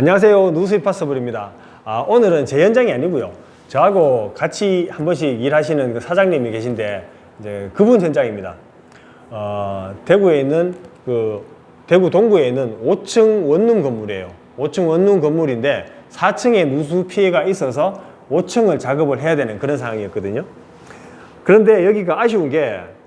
안녕하세요. 누수입파서블입니다. 아, 오늘은 제 현장이 아니고요. 저하고 같이 한 번씩 일하시는 그 사장님이 계신데 이제 그분 현장입니다. 어, 대구에 있는 그 대구 동구에 있는 5층 원룸 건물이에요. 5층 원룸 건물인데 4층에 누수 피해가 있어서 5층을 작업을 해야 되는 그런 상황이었거든요. 그런데 여기가 아쉬운 게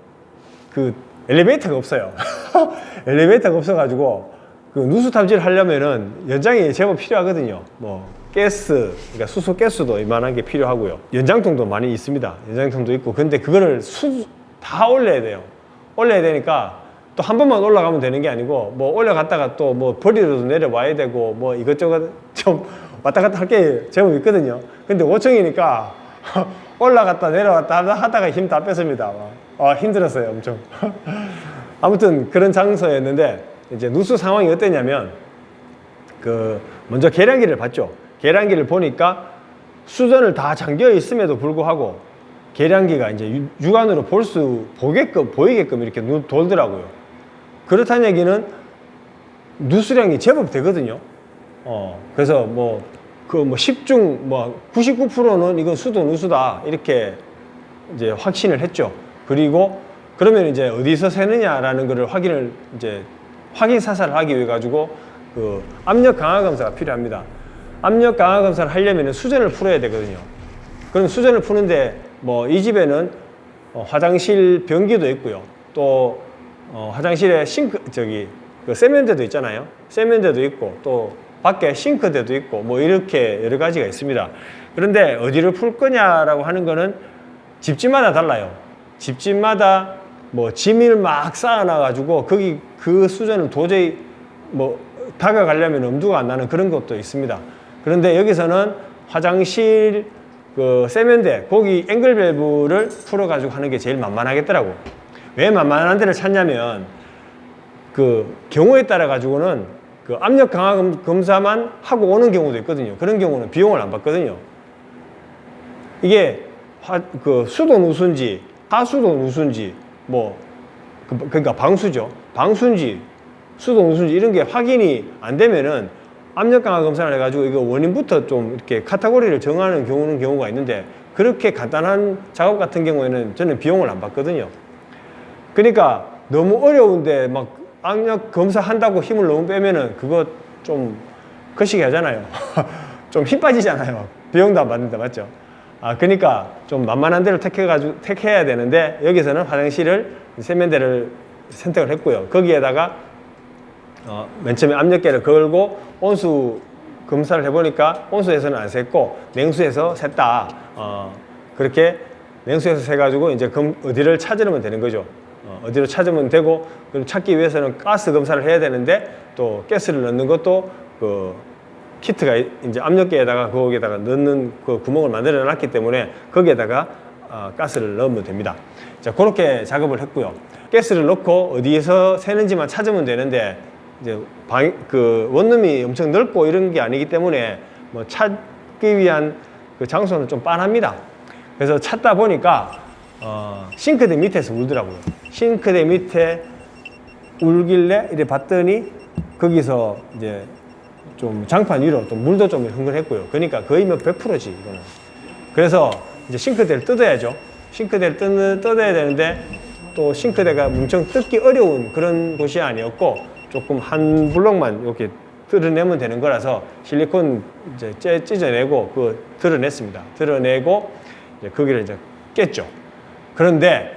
그 엘리베이터가 없어요. 엘리베이터가 없어가지고 그 누수 탑재를 하려면은 연장이 제법 필요하거든요. 뭐 가스, 그러니까 수소 가스도 이만한 게 필요하고요. 연장통도 많이 있습니다. 연장통도 있고, 근데 그거를 수, 다 올려야 돼요. 올려야 되니까 또 한 번만 올라가면 되는 게 아니고 뭐 올라갔다가 또 뭐 버리러도 내려와야 되고 뭐 이것저것 좀 왔다 갔다 할 게 제법 있거든요. 근데 5층이니까 올라갔다 내려왔다 하다- 하다가 힘 다 뺐습니다. 아, 힘들었어요, 엄청. 아무튼 그런 장소였는데 이제 누수 상황이 어땠냐면 그 먼저 계량기를 봤죠. 계량기를 보니까 수전을 다 잠겨 있음에도 불구하고 계량기가 이제 유- 육안으로 볼 수 보게끔 보이게끔 이렇게 눈 돌더라고요. 그렇다는 얘기는 누수량이 제법 되거든요. 어, 그래서 뭐, 그뭐 10중 뭐 99%는 이건 수도 누수다. 이렇게 이제 확신을 했죠. 그리고 그러면 이제 어디서 새느냐라는 거를 확인을 이제 확인 사살을 하기 위해 가지고 그 압력 강화 검사가 필요합니다. 압력 강화 검사를 하려면 수전을 풀어야 되거든요. 그럼 수전을 푸는데 뭐 이 집에는 어, 화장실 변기도 있고요. 또 어, 화장실에 싱크 저기 그 세면대도 있잖아요. 세면대도 있고 또 밖에 싱크대도 있고 뭐 이렇게 여러 가지가 있습니다. 그런데 어디를 풀 거냐라고 하는 거는 집집마다 달라요. 집집마다 뭐 짐을 막 쌓아놔 가지고 거기 그 수전을 도저히 뭐 다가가려면 엄두가 안 나는 그런 것도 있습니다. 그런데 여기서는 화장실 그 세면대 거기 앵글 밸브를 풀어 가지고 하는 게 제일 만만하겠더라고. 왜 만만한 데를 찾냐면 그 경우에 따라 가지고는 그 압력 강화 검- 검사만 하고 오는 경우도 있거든요. 그런 경우는 비용을 안 받거든요. 이게 화, 그 수도 누수인지 하수도 누수인지 뭐 그, 그러니까 방수죠. 방수인지 수도 누수인지 이런 게 확인이 안 되면은 압력 강화 검사를 해가지고 이거 원인부터 좀 이렇게 카테고리를 정하는 경우는 경우가 있는데 그렇게 간단한 작업 같은 경우에는 저는 비용을 안 받거든요. 그러니까 너무 어려운데 막 압력 검사한다고 힘을 너무 빼면은 그거 좀 거시기 하잖아요. 좀 힘 빠지잖아요. 비용도 안 받는다 맞죠? 아 그러니까 좀 만만한 데를 택해가지고 택해야 되는데 여기서는 화장실을 세면대를 선택을 했고요. 거기에다가 어, 맨 처음에 압력계를 걸고 온수 검사를 해보니까 온수에서는 안 샜고 냉수에서 샜다. 어, 그렇게 냉수에서 세가지고 이제 검, 어디를 찾으면 되는 거죠. 어, 어디로 찾으면 되고 그럼 찾기 위해서는 가스 검사를 해야 되는데 또 가스를 넣는 것도 그 키트가 이제 압력계에다가 거기에다가 넣는 그 구멍을 만들어 놨기 때문에 거기에다가 어, 가스를 넣으면 됩니다. 자, 그렇게 작업을 했고요. 가스를 넣고 어디에서 새는지만 찾으면 되는데 이제 방, 그 원룸이 엄청 넓고 이런 게 아니기 때문에 뭐 찾기 위한 그 장소는 좀 빤합니다. 그래서 찾다 보니까 어, 싱크대 밑에서 울더라고요. 싱크대 밑에 울길래 이래 봤더니 거기서 이제 좀 장판 위로 또 물도 좀 흥건했고요. 그러니까 거의 뭐 100%지 이거는. 그래서 이제 싱크대를 뜯어야죠. 싱크대를 뜯, 뜯어야 되는데 또 싱크대가 엄청 뜯기 어려운 그런 곳이 아니었고 조금 한 블럭만 이렇게 드러내면 되는 거라서 실리콘 이제 째- 찢어내고 그 드러냈습니다. 드러내고 이제 거기를 이제 깼죠. 그런데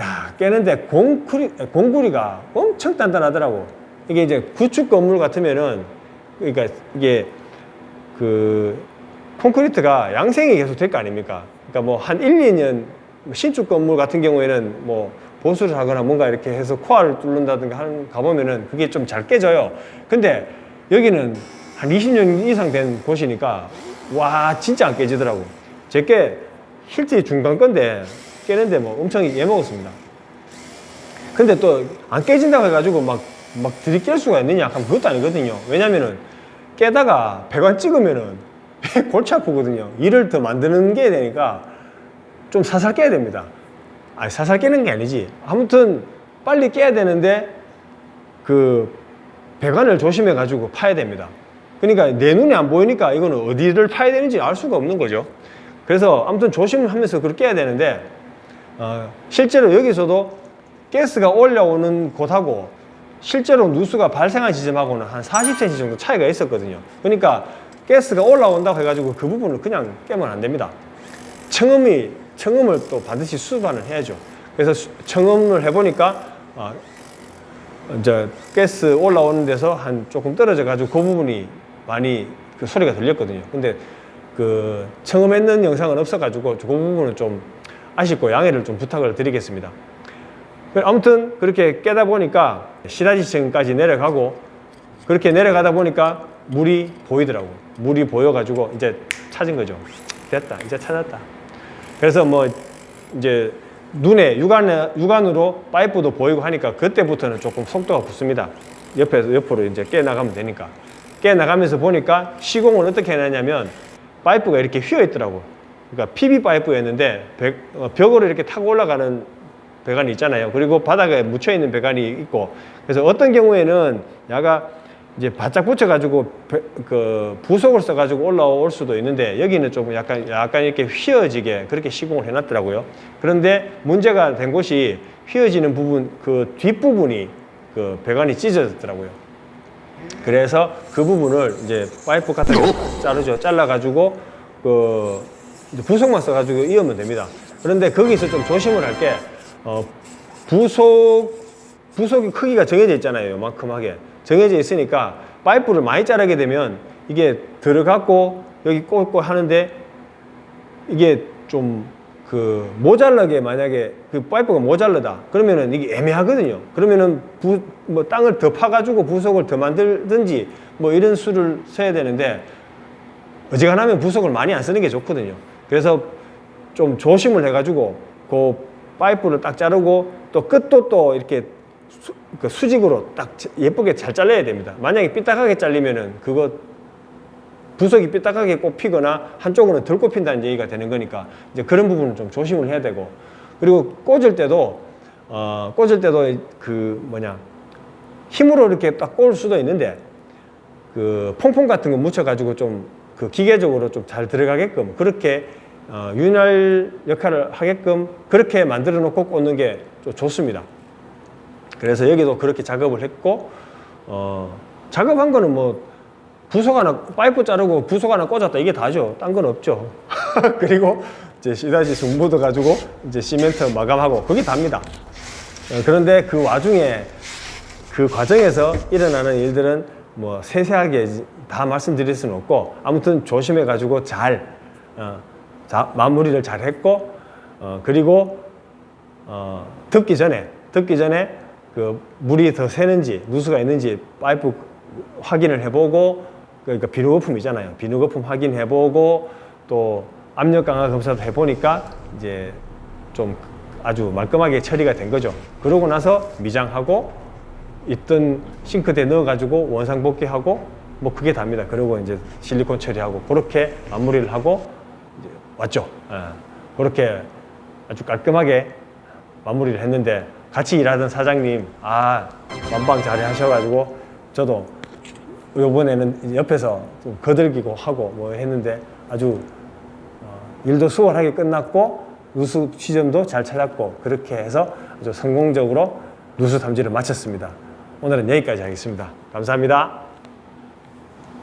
야 깨는데 공구리 공구리가 엄청 단단하더라고. 이게 이제 구축 건물 같으면은 그러니까 이게 그 콘크리트가 양생이 계속 될 거 아닙니까? 그러니까 뭐 한 1, 2년 신축 건물 같은 경우에는 뭐 보수를 하거나 뭔가 이렇게 해서 코어를 뚫는다든가 하는 가보면은 그게 좀 잘 깨져요. 근데 여기는 한 20년 이상 된 곳이니까 와 진짜 안 깨지더라고. 제게 힐트 중간 건데 깨는데 뭐 엄청 예먹었습니다. 근데 또 안 깨진다고 해가지고 막, 막 들이깰 수가 있느냐? 하면 그것도 아니거든요. 왜냐면은 깨다가 배관 찍으면은 골치 아프거든요. 일을 더 만드는 게 되니까 좀 살살 깨야 됩니다. 아니, 살살 깨는 게 아니지. 아무튼 빨리 깨야 되는데 그 배관을 조심해 가지고 파야 됩니다. 그러니까 내 눈에 안 보이니까 이거는 어디를 파야 되는지 알 수가 없는 거죠. 그래서 아무튼 조심을 하면서 그렇게 해야 되는데 어, 실제로 여기서도 가스가 올라오는 곳하고 실제로 누수가 발생한 지점하고는 한 40cm 정도 차이가 있었거든요. 그러니까 가스가 올라온다고 해가지고 그 부분을 그냥 깨면 안 됩니다. 청음이 청음을 또 반드시 수반을 해야죠. 그래서 수- 청음을 해보니까 아, 이제 가스 올라오는 데서 한 조금 떨어져 가지고 그 부분이 많이 그 소리가 들렸거든요. 근데 그 청음했는 영상은 없어 가지고 그 부분은 좀 아쉽고 양해를 좀 부탁을 드리겠습니다. 그 아무튼 그렇게 깨다 보니까 시다지층까지 내려가고 그렇게 내려가다 보니까 물이 보이더라고. 물이 보여가지고 이제 찾은 거죠. 됐다. 이제 찾았다. 그래서 뭐 이제 눈에 육안에, 육안으로 파이프도 보이고 하니까 그때부터는 조금 속도가 붙습니다. 옆에서 옆으로 이제 깨 나가면 되니까. 깨 나가면서 보니까 시공을 어떻게 해놨냐면 파이프가 이렇게 휘어 있더라고. 그러니까 PB 파이프였는데 벽, 어, 벽으로 이렇게 타고 올라가는 배관이 있잖아요. 그리고 바닥에 묻혀 있는 배관이 있고 그래서 어떤 경우에는 야가 이제 바짝 붙여가지고 배- 그 부속을 써가지고 올라올 수도 있는데 여기는 좀 약간 약간 이렇게 휘어지게 그렇게 시공을 해놨더라고요. 그런데 문제가 된 곳이 휘어지는 부분 그 뒷부분이 그 배관이 찢어졌더라고요. 그래서 그 부분을 이제 파이프 같은 거 자르죠. 잘라가지고 그 부속만 써가지고 이으면 됩니다. 그런데 거기서 좀 조심을 할게 어, 부속 부속이 크기가 정해져 있잖아요. 요만큼 하게. 정해져 있으니까 파이프를 많이 자르게 되면 이게 들어갔고 여기 꽂고 하는데 이게 좀 그 모자라게 만약에 그 파이프가 모자르다. 그러면은 이게 애매하거든요. 그러면은 부, 뭐 땅을 더 파가지고 부속을 더 만들든지 뭐 이런 수를 써야 되는데 어지간하면 부속을 많이 안 쓰는 게 좋거든요. 그래서 좀 조심을 해가지고 그 파이프를 딱 자르고 또 끝도 또 이렇게 수, 그 수직으로 딱 예쁘게 잘 잘라야 됩니다. 만약에 삐딱하게 잘리면은 그거 부속이 삐딱하게 꼽히거나 한쪽으로는 덜 꼽힌다는 얘기가 되는 거니까 이제 그런 부분은 좀 조심을 해야 되고. 그리고 꽂을 때도 어, 꽂을 때도 그 뭐냐 힘으로 이렇게 딱 꽂을 수도 있는데 그 퐁퐁 같은 거 묻혀가지고 좀 그 기계적으로 좀 잘 들어가게끔 그렇게 어, 윤활 역할을 하게끔 그렇게 만들어 놓고 꽂는 게좀 좋습니다. 그래서 여기도 그렇게 작업을 했고 어, 작업한 거는 뭐 부속 하나 파이프 자르고 부속 하나 꽂았다 이게 다죠. 딴 건 없죠. 그리고 이제 시다시 승부도 가지고 이제 시멘트 마감하고 그게 답니다. 어, 그런데 그 와중에 그 과정에서 일어나는 일들은 뭐 세세하게 다 말씀드릴 수는 없고 아무튼 조심해 가지고 잘 어, 자, 마무리를 잘 했고 어, 그리고 어, 듣기 전에 듣기 전에 그 물이 더 새는지 누수가 있는지 파이프 확인을 해보고 그러니까 비누 거품이잖아요. 비누 거품 확인해보고 또 압력 강화 검사도 해보니까 이제 좀 아주 말끔하게 처리가 된 거죠. 그러고 나서 미장하고 있던 싱크대에 넣어가지고 원상 복귀하고 뭐 그게 답니다. 그리고 이제 실리콘 처리하고 그렇게 마무리를 하고 왔죠. 예. 그렇게 아주 깔끔하게 마무리를 했는데 같이 일하던 사장님 아 만방 잘 하셔가지고 저도 이번에는 옆에서 좀 거들기고 하고 뭐 했는데 아주 어, 일도 수월하게 끝났고 누수 시점도 잘 찾았고 그렇게 해서 아주 성공적으로 누수 탐지를 마쳤습니다. 오늘은 여기까지 하겠습니다. 감사합니다.